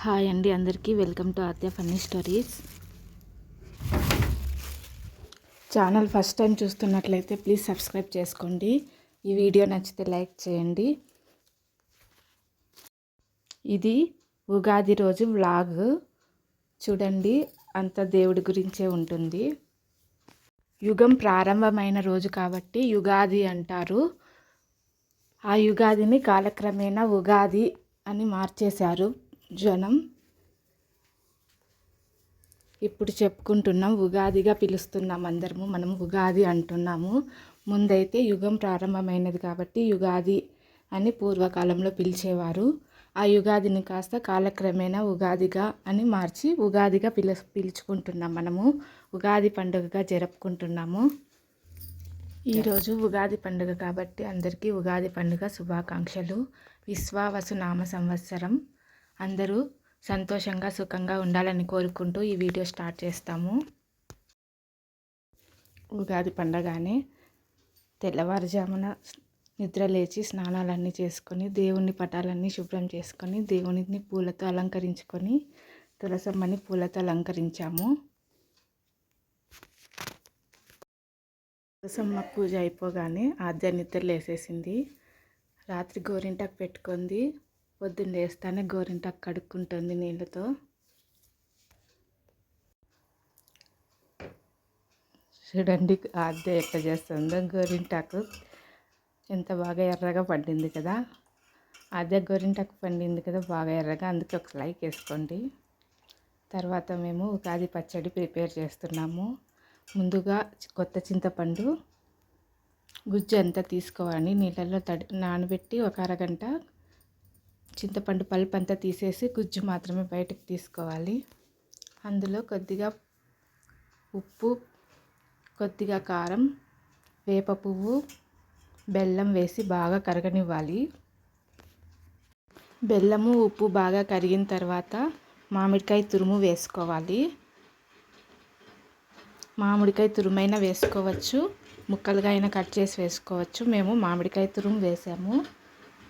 Hi అండి అందరికీ. Welcome to Aadya funny stories. Channel first time చూస్తున్నట్లయితే ప్లీజ్ సబ్స్క్రైబ్ చేసుకోండి. ఈ వీడియో నచ్చితే లైక్ చేయండి. ఇది ఉగాది రోజు వ్లాగ్. చూడండి అంత దేవుడి గురించే ఉంటుంది. యుగం ప్రారంభమైన రోజు కాబట్టి యుగాది అంటారు. ఆ యుగాదిని కాలక్రమేణా ఉగాది అని మార్చేశారు. జనం ఇప్పుడు చెప్పుకుంటున్నాం ఉగాదిగా పిలుస్తున్నాం అందరము. మనం ఉగాది అంటున్నాము. ముందైతే యుగం ప్రారంభమైనది కాబట్టి యుగాది అని పూర్వకాలంలో పిలిచేవారు. ఆ యుగాదిని కాస్త కాలక్రమేణా ఉగాదిగా అని మార్చి ఉగాదిగా పిలు పిలుచుకుంటున్నాం మనము. ఉగాది పండుగగా జరుపుకుంటున్నాము. ఈరోజు ఉగాది పండుగ కాబట్టి అందరికీ ఉగాది పండుగ శుభాకాంక్షలు. విశ్వావసు నామ సంవత్సరం. అందరూ సంతోషంగా సుఖంగా ఉండాలని కోరుకుంటూ ఈ వీడియో స్టార్ట్ చేస్తాము. ఉగాది పండగానే తెల్లవారుజామున నిద్ర లేచి స్నానాలన్నీ చేసుకొని దేవుని పటాలన్నీ శుభ్రం చేసుకొని దేవునిని పూలతో అలంకరించుకొని తులసమ్మని పూలతో అలంకరించాము. తులసమ్మ పూజ అయిపోగానే ఆద్య నిద్ర లేసేసింది రాత్రి గోరింటాకు పెట్టుకుంది. పొద్దున్న లేస్తానే గోరింటాకు కడుక్కుంటుంది నీళ్ళతో. చూడండి అద్దె ఎట్లా చేస్తుందో. గోరింటాకు ఎంత బాగా ఎర్రగా పండింది కదా. అదే గోరింటాకు పండింది కదా బాగా ఎర్రగా. అందుకే ఒక లైక్ వేసుకోండి. తర్వాత మేము ఉగాది పచ్చడి ప్రిపేర్ చేస్తున్నాము. ముందుగా కొత్త చింతపండు గుజ్జు అంతా తీసుకోవాలి. నీళ్ళల్లో తడి నానబెట్టి ఒక అరగంట చింతపండు పల్పు అంతా తీసేసి గుజ్జు మాత్రమే బయటకు తీసుకోవాలి. అందులో కొద్దిగా ఉప్పు కొద్దిగా కారం వేప పువ్వు బెల్లం వేసి బాగా కరగనివ్వాలి. బెల్లము ఉప్పు బాగా కరిగిన తర్వాత మామిడికాయ తురుము వేసుకోవాలి. మామిడికాయ తురుమైనా వేసుకోవచ్చు. ముక్కలుగా అయినా కట్ చేసి వేసుకోవచ్చు. మేము మామిడికాయ తురుము వేసాము.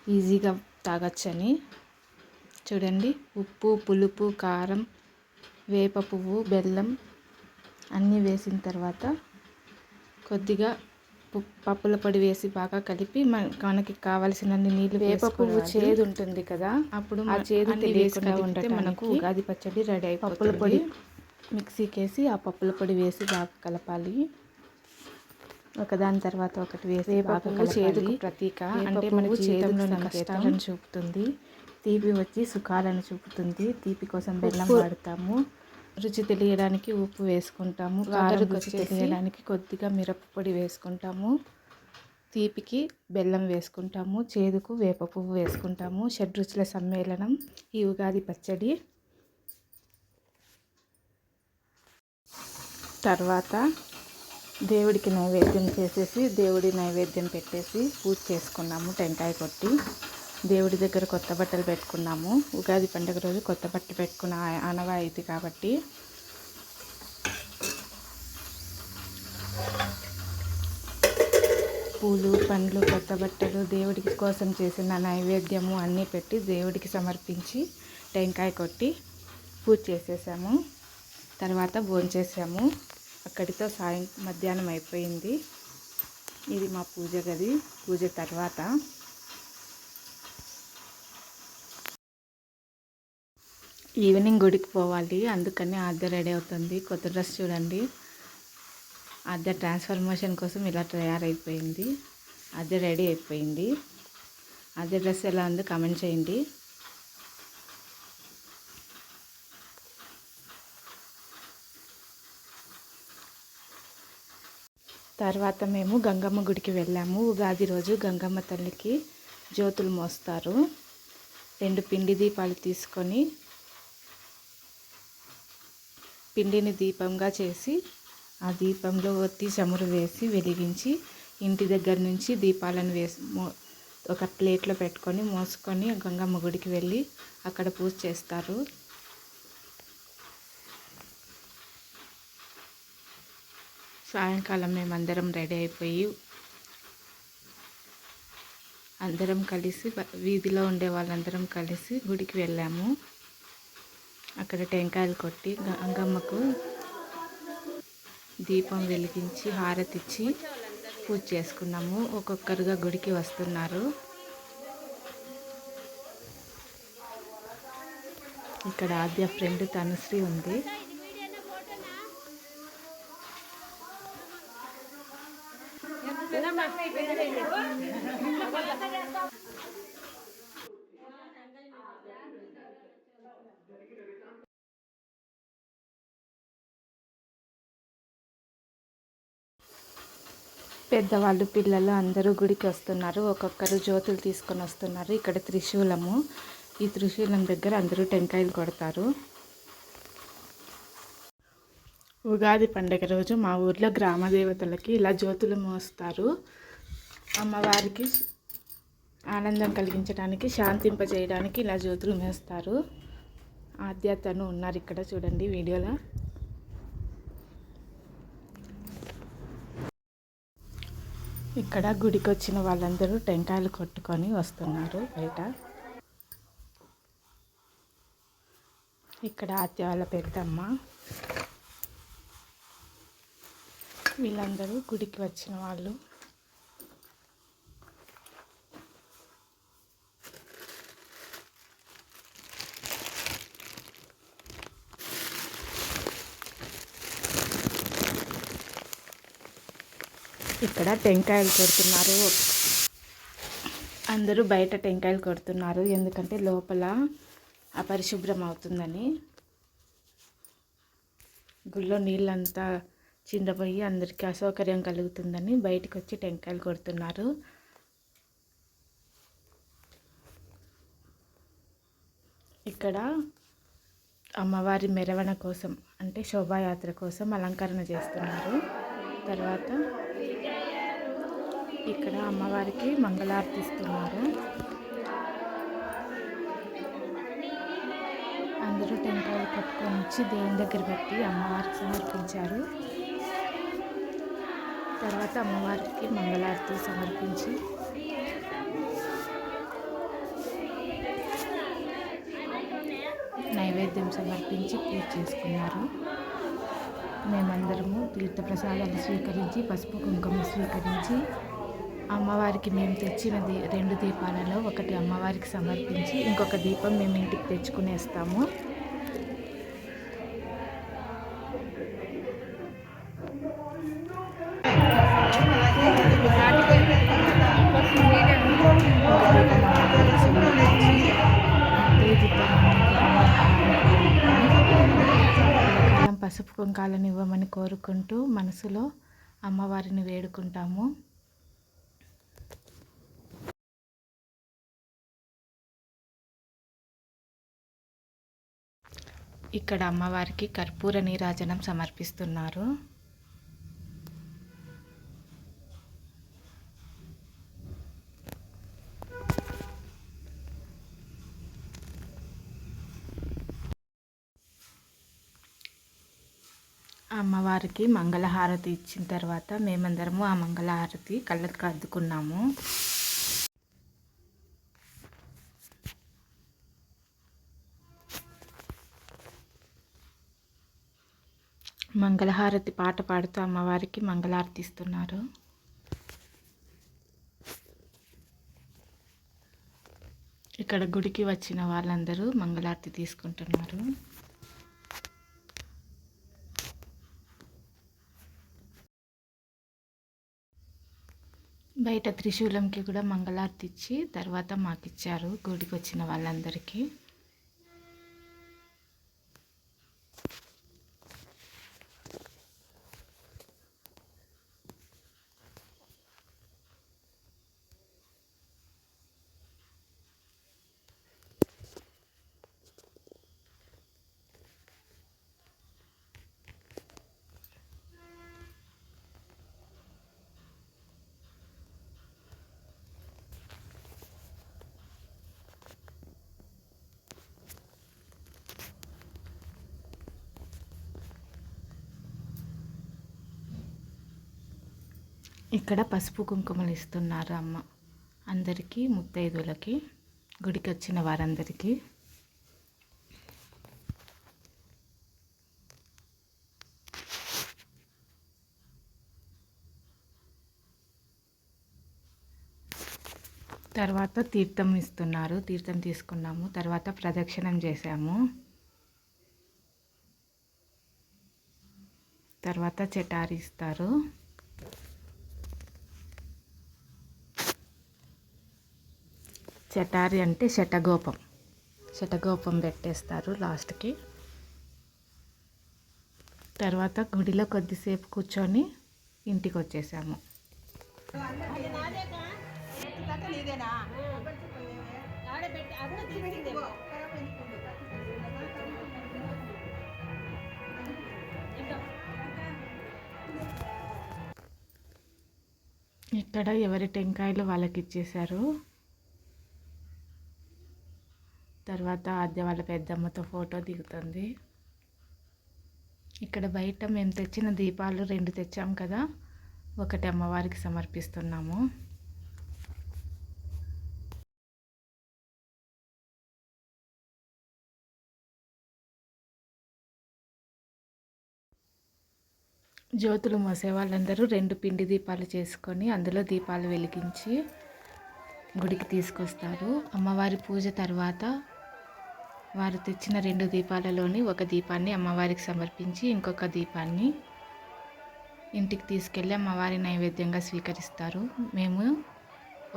ఈజీగా తాగొచ్చని. చూడండి. ఉప్పు పులుపు కారం వేప పువ్వు బెల్లం అన్నీ వేసిన తర్వాత కొద్దిగా పప్పుల పొడి వేసి బాగా కలిపి మనకి కావలసినన్ని నీళ్ళు వేప పువ్వు చేదు ఉంటుంది కదా? అప్పుడు ఆ చేదు తెలియకుండా ఉంటే మనకు ఉగాది పచ్చడి రెడీ అయిపోతుంది. పప్పుల పొడి మిక్సీకి వేసి ఆ పప్పుల పొడి వేసి బాగా కలపాలి. ఒకదాని తర్వాత ఒకటి వేసి బాగా చేదుకు ప్రతీక. అంటే మన జీవితంలో కష్టాలను చూపుతుంది. తీపి వచ్చి సుఖాలను చూపుతుంది. తీపి కోసం బెల్లం వాడతాము. రుచి తెలియడానికి ఉప్పు వేసుకుంటాము. కారం రుచి తెలియడానికి కొద్దిగా మిరపపొడి వేసుకుంటాము. తీపికి బెల్లం వేసుకుంటాము. చేదుకు వేప పువ్వు వేసుకుంటాము. షడ్రుచుల సమ్మేళనం ఈ ఉగాది పచ్చడి. తర్వాత దేవుడికి నైవేద్యం చేసేసి దేవుడి నైవేద్యం పెట్టేసి పూజ చేసుకున్నాము టెంకాయ కొట్టి. దేవుడి దగ్గర కొత్త బట్టలు పెట్టుకున్నాము. ఉగాది పండుగ రోజు కొత్త బట్టలు పెట్టుకున్న ఆనవాయితీ కాబట్టి. పూలు పండ్లు కొత్త బట్టలు దేవుడికి కోసం చేసిన నైవేద్యము అన్నీ పెట్టి దేవుడికి సమర్పించి టెంకాయ కొట్టి పూజ చేసేసాము. తర్వాత భోంచేసాము. అక్కడితో సాయం మధ్యాహ్నం అయిపోయింది. ఇది మా పూజ గది పూజ తర్వాత. ఈవినింగ్ గుడికి పోవాలి అందుకని ఆద్య రెడీ అవుతుంది. కొత్త డ్రెస్ చూడండి. ఆద్య ట్రాన్స్ఫర్మేషన్ కోసం ఇలా తయారైపోయింది. ఆద్య రెడీ అయిపోయింది. ఆద్య డ్రెస్ ఎలా ఉంది కమెంట్ చేయండి. తర్వాత మేము గంగమ్మ గుడికి వెళ్ళాము. ఉగాది రోజు గంగమ్మ తల్లికి జ్యోతులు మోస్తారు. రెండు పిండి దీపాలు తీసుకొని పిండిని దీపంగా చేసి ఆ దీపంలో ఒత్తి చమురు వేసి వెలిగించి ఇంటి దగ్గర నుంచి దీపాలను వేసి ఒక ప్లేట్లో పెట్టుకొని మోసుకొని గంగమ్మ గుడికి వెళ్ళి అక్కడ పూజ చేస్తారు. సాయంకాలం మేమందరం రెడీ అయిపోయి అందరం కలిసి వీధిలో ఉండే వాళ్ళందరం కలిసి గుడికి వెళ్ళాము. అక్కడ టెంకాయలు కొట్టి గంగమ్మకు దీపం వెలిగించి హారతిచ్చి పూజ చేసుకున్నాము. ఒక్కొక్కరుగా గుడికి వస్తున్నారు. ఇక్కడ ఆద్య ఫ్రెండ్ తనుశ్రీ ఉంది. పెద్దవాళ్ళు పిల్లలు అందరూ గుడికి వస్తున్నారు. ఒక్కొక్కరు జ్యోతులు తీసుకొని వస్తున్నారు. ఇక్కడ త్రిశూలము. ఈ త్రిశూలం దగ్గర అందరూ టెంకాయలు కొడతారు. ఉగాది పండగ రోజు మా ఊర్లో గ్రామ దేవతలకి ఇలా జ్యోతులు మోస్తారు అమ్మవారికి ఆనందం కలిగించడానికి శాంతింపజేయడానికి ఇలా జ్యోతులు మోస్తారు. ఆధ్యాత్మను ఉన్నారు ఇక్కడ చూడండి వీడియోలో. ఇక్కడ గుడికి వచ్చిన వాళ్ళందరూ టెంకాయలు కొట్టుకొని వస్తున్నారు బయట. ఇక్కడ ఆత్య వాళ్ళ పెద్దమ్మ. వీళ్ళందరూ గుడికి వచ్చిన వాళ్ళు. ఇక్కడ టెంకాయలు కొడుతున్నారు. అందరూ బయట టెంకాయలు కొడుతున్నారు. ఎందుకంటే లోపల అపరిశుభ్రం అవుతుందని గుళ్ళో నీళ్ళంతా చిందపోయి అందరికీ అసౌకర్యం కలుగుతుందని బయటకు వచ్చి టెంకాయలు కొడుతున్నారు. ఇక్కడ అమ్మవారి మెరవణ కోసం అంటే శోభాయాత్ర కోసం అలంకరణ చేస్తున్నారు. తర్వాత ఇక్కడ అమ్మవారికి మంగళార్తిస్తున్నారు. అందరూ టెంకాయలు కట్టుకొని వచ్చి దేవుని దగ్గర పెట్టి అమ్మవారికి సమర్పించారు. తర్వాత అమ్మవారికి మంగళారతి సమర్పించి నైవేద్యం సమర్పించి పూజ చేసుకున్నారు. మేమందరము తీర్థప్రసాదాలు స్వీకరించి పసుపు కుంకుమ స్వీకరించి అమ్మవారికి మేము తెచ్చినది రెండు దీపాలలో ఒకటి అమ్మవారికి సమర్పించి ఇంకొక దీపం మేము ఇంటికి తెచ్చుకునేస్తాము. పసుపు కుంకాలను ఇవ్వమని కోరుకుంటూ మనసులో అమ్మవారిని వేడుకుంటాము. ఇక్కడ అమ్మవారికి కర్పూర నీరాజనం సమర్పిస్తున్నారు. అమ్మవారికి మంగళహారతి ఇచ్చిన తర్వాత మేమందరము ఆ మంగళహారతి కళ్ళకు అద్దుకున్నాము. మంగళహారతి పాట పాడుతూ అమ్మవారికి మంగళారతి ఇస్తున్నారు ఇక్కడ గుడికి వచ్చిన వాళ్ళందరూ మంగళారతి తీసుకుంటున్నారు. బయట త్రిశూలంకి కూడా మంగళారతి ఇచ్చి తర్వాత మాకు ఇచ్చారు గుడికి వచ్చిన వాళ్ళందరికీ. ఇక్కడ పసుపు కుంకుమలు ఇస్తున్నారు అమ్మ. అందరికీ ముత్తైదులకి గుడికి వచ్చిన వారందరికీ. తర్వాత తీర్థం ఇస్తున్నారు. తీర్థం తీసుకున్నాము. తర్వాత ప్రదక్షిణం చేసాము తర్వాత చటారి ఇస్తారు. చెటారి అంటే శటగోపం. శటగోపం పెట్టేస్తారు లాస్ట్కి. తర్వాత గుడిలో కొద్దిసేపు కూర్చొని ఇంటికి వచ్చేసాము ఇక్కడ ఎవరి టెంకాయలు వాళ్ళకి ఇచ్చేశారు తర్వాత ఆద్య వాళ్ళ పెద్దమ్మతో ఫోటో దిగుతుంది. ఇక్కడ బయట మేము తెచ్చిన దీపాలు రెండు తెచ్చాం కదా ఒకటి అమ్మవారికి సమర్పిస్తున్నాము. జ్యోతులు మోసే వాళ్ళందరూ రెండు పిండి దీపాలు చేసుకొని అందులో దీపాలు వెలిగించి గుడికి తీసుకొస్తారు. అమ్మవారి పూజ తర్వాత వారు తెచ్చిన రెండు దీపాలలోని ఒక దీపాన్ని అమ్మవారికి సమర్పించి ఇంకొక దీపాన్ని ఇంటికి తీసుకెళ్ళి అమ్మవారి నైవేద్యంగా స్వీకరిస్తారు. మేము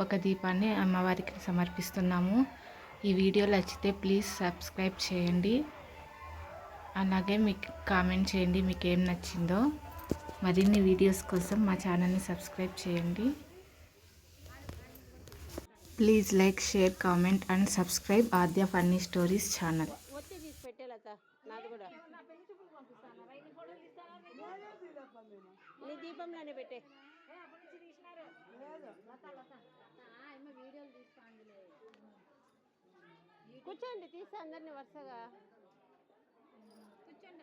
ఒక దీపాన్ని అమ్మవారికి సమర్పిస్తున్నాము. ఈ వీడియో నచ్చితే ప్లీజ్ సబ్స్క్రైబ్ చేయండి. అలాగే మీకు కామెంట్ చేయండి మీకు ఏం నచ్చిందో. మరిన్ని వీడియోస్ కోసం మా ఛానల్ని సబ్స్క్రైబ్ చేయండి. Please like share comment and subscribe Aadya funny stories channel దీపంలోనే పెట్టే కూర్చోండి తీసి అందరిని వరుసగా. కూర్చోండి